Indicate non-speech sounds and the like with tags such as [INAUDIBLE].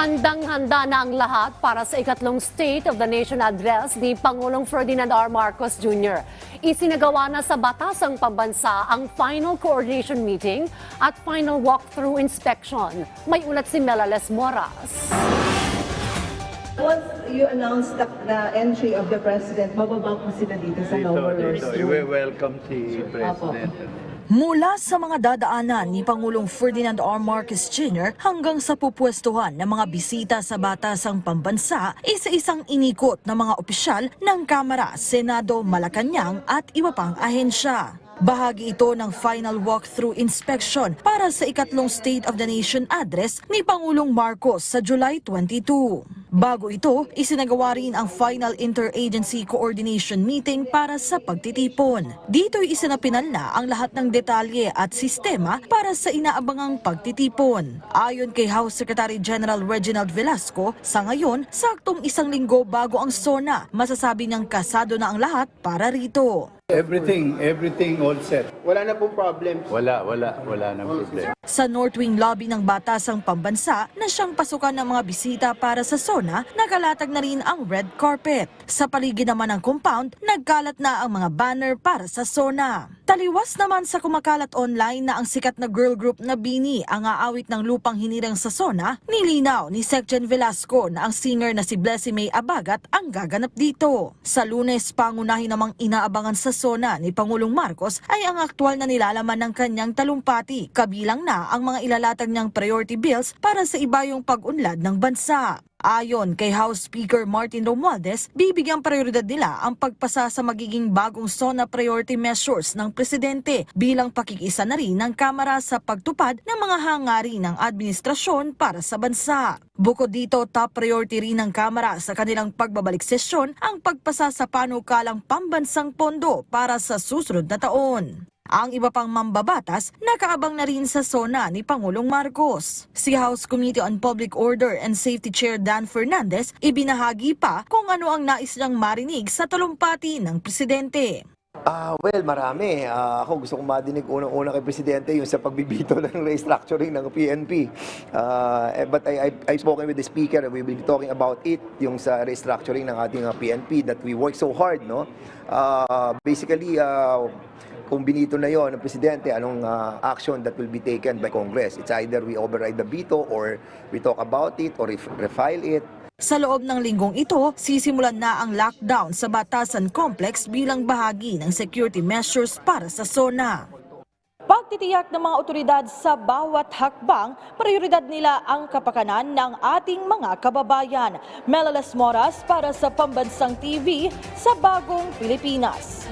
Handang-handa na ang lahat para sa ikatlong State of the Nation address ni Pangulong Ferdinand R. Marcos Jr. Isinagawa na sa batasang pambansa ang final coordination meeting at final walkthrough inspection. May ulat si Melales Moras. Once you announce the, the entry of the president, bababa po sila dito sa Dito, lower dito. I-welcome si President. Mula sa mga dadaanan ni Pangulong Ferdinand R. Marcos Jr. hanggang sa pupwestuhan ng mga bisita sa batasang pambansa, isa-isang inikot ng mga opisyal ng Kamara, Senado, Malacanang at iba pang ahensya. Bahagi ito ng final walkthrough inspection para sa ikatlong State of the Nation address ni Pangulong Marcos sa July 22. Bago ito, isinagawa rin ang final interagency coordination meeting para sa pagtitipon. Dito'y isinapinal na ang lahat ng detalye at sistema para sa inaabangang pagtitipon. Ayon kay House Secretary General Reginald Velasco, sa ngayon, saktong isang linggo bago ang SONA, masasabi niyang kasado na ang lahat para rito. Everything, everything all set. Wala na pong problems. Wala, wala, wala nang problema. Sa North Wing Lobby ng Batasang Pambansa na siyang pasukan ng mga bisita para sa SONA, nakalatag na rin ang red carpet. Sa paligid naman ng compound, nagkalat na ang mga banner para sa SONA. Taliwas naman sa kumakalat online na ang sikat na girl group na Bini ang aawit ng lupang hinirang sa SONA, nilinaw ni Secgen Velasco na ang singer na si Blessy May Abagat ang gaganap dito. Sa lunes, pangunahin namang inaabangan sa SONA ni Pangulong Marcos ay ang aktwal na nilalaman ng kanyang talumpati, kabilang na ang mga ilalatag niyang priority bills para sa ibayong pag-unlad ng bansa. Ayon kay House Speaker Martin Romualdez, bibigyang prioridad nila ang pagpasa sa magiging bagong SONA priority measures ng presidente bilang pakikisa na rin ng Kamara sa pagtupad ng mga hangarin ng administrasyon para sa bansa. Bukod dito, top priority rin ng Kamara sa kanilang pagbabalik sesyon ang pagpasa sa panukalang pambansang pondo para sa susunod na taon. Ang iba pang mambabatas nakaabang na rin sa SONA ni Pangulong Marcos. Si House Committee on Public Order and Safety Chair Dan Fernandez ibinahagi pa kung ano ang nais niyang marinig sa talumpati ng presidente. Ah, well, marami. Ah, ako gusto kong madinig unang-una kay Presidente yung sa pagbibito [LAUGHS] ng restructuring ng PNP. Ah, eh, but I, I, I've spoken with the Speaker and we will be talking about it, yung sa restructuring ng ating ah, PNP that we work so hard, no? Ah, basically, ah, kung binito na yon ng Presidente, anong ah, action that will be taken by Congress. It's either we override the veto or we talk about it or ref- refile it. Sa loob ng linggong ito, sisimulan na ang lockdown sa Batasan Complex bilang bahagi ng security measures para sa SONA. Pagtitiyak ng mga otoridad sa bawat hakbang, prioridad nila ang kapakanan ng ating mga kababayan. Melalas Moras para sa Pambansang TV sa Bagong Pilipinas.